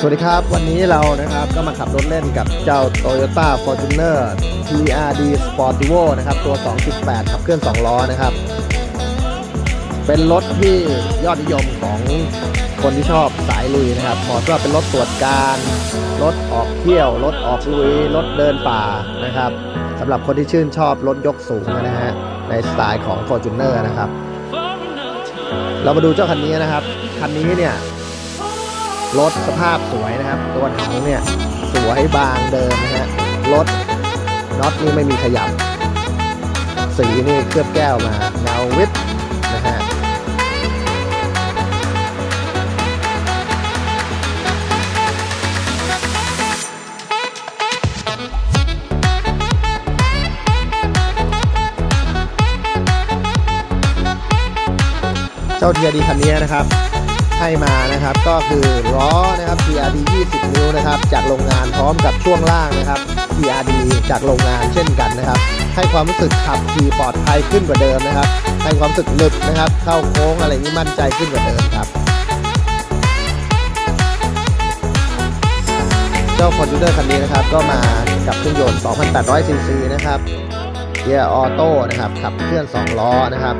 สวัสดีครับ วันนี้เรานะครับก็มาขับรถเล่นกับเจ้า Toyota Fortuner TRD Sportivo นะครับ ตัว 2.8 ขับเคลื่อน 2 ล้อนะครับ เป็นรถที่ยอดนิยมของคนที่ชอบสายลุยนะครับเหมาะสำหรับเป็นรถตรวจการ รถออกเที่ยว รถออกลุย รถเดินป่านะครับสำหรับคนที่ชื่นชอบรถยกสูงนะฮะในสไตล์ของ Fortuner นะครับ เรามาดูเจ้าคันนี้นะครับ คันนี้เนี่ย รถสภาพสวยนะครับ ตัวถังเนี่ยสวยบางเดิมนะฮะรถน็อตนี่ไม่มีขยับ สีนี่เคลือบแก้วมาเงาวิบนะฮะเจ้าเทียดีคันนี้นะครับ ให้มานะครับ ก็คือล้อนะครับ TRD 20 นิ้วนะครับ จากโรงงานพร้อมกับช่วงล่างนะครับ TRD จากโรงงานเช่นกันนะครับ ให้ความรู้สึกขับขี่ปลอดภัยขึ้นกว่าเดิมนะครับ ให้ความรู้สึกหนึบนะครับ เข้าโค้งอะไรนี้มั่นใจขึ้นกว่าเดิมครับ เจ้า Fortuner คันนี้นะครับ ก็มากับเครื่องยนต์ 2,800ซีซีนะครับเกียร์ออโต้นะครับขับเคลื่อน 2 ล้อนะครับ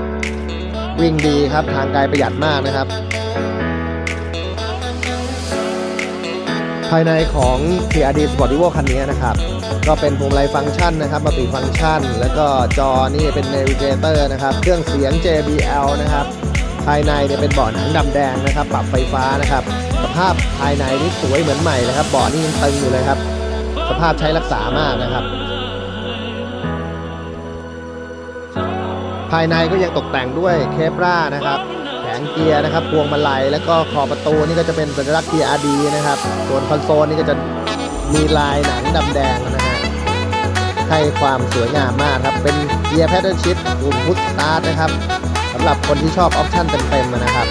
วิ่งดีครับทางไกลประหยัดมากนะครับ ภายในของ TRD Sportivo คันนี้นะครับ ก็เป็นพวงมาลัยฟังก์ชันนะครับมัลติฟังก์ชัน แล้วก็จอนี่เป็น Navigator นะครับ เครื่องเสียง JBL นะครับ ภายในเนี่ยเป็นเบาะหนังดำแดงนะครับ ปรับไฟฟ้านะครับ สภาพภายในนี่สวยเหมือนใหม่เลยครับเบาะนี่ยังตึงอยู่เลยครับ สภาพใช้รักษามากนะครับ ภายในก็ยังตกแต่งด้วยเคปรานะครับ งเกียร์นะครับพวงมาลัยแล้วก็ขอบประตูนี่ก็จะเป็นสัญลักษณ์ TRD นะครับส่วนคอนโซลนี่ก็จะมีลายหนังดำแดงนะฮะให้ความสวยงามมากครับ เป็นเกียร์แพทเทิร์นชิพปุ่มพุชสตาร์ทนะครับสำหรับคนที่ชอบออปชั่นเต็มๆนะครับ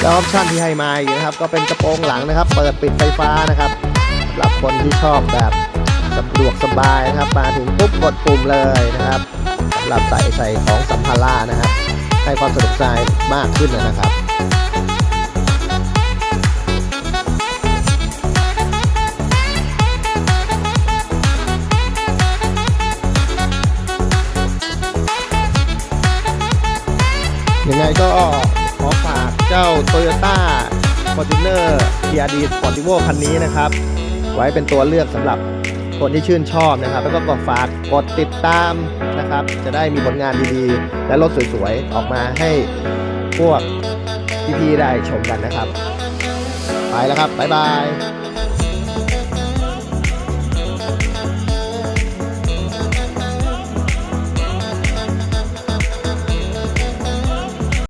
แล้วออปชั่นที่ให้มาอีกนะครับ ก็เป็นกระโปรงหลังนะครับ เปิดปิดไฟฟ้านะครับสำหรับคนที่ชอบแบบ สะดวกสบายนะครับ มาถึงปุ๊บกดปุ่มเลยนะครับสำหรับใส่ใส่ของสัมภาระนะครับ ให้ความสะดวกสบายมากขึ้นนะครับยังไงก็ขอฝากเจ้า Toyota Fortuner TRD Sportivo คันนี้นะครับ ไว้เป็นตัวเลือกสำหรับ คนที่ชื่นชอบนะครับ แล้วก็ฝากกดติดตามนะครับ จะได้มีผลงานดีๆ และรถสวยๆ ออกมาให้พวกพี่ๆได้ชมกันนะครับ ไปแล้วครับ บ๊ายบาย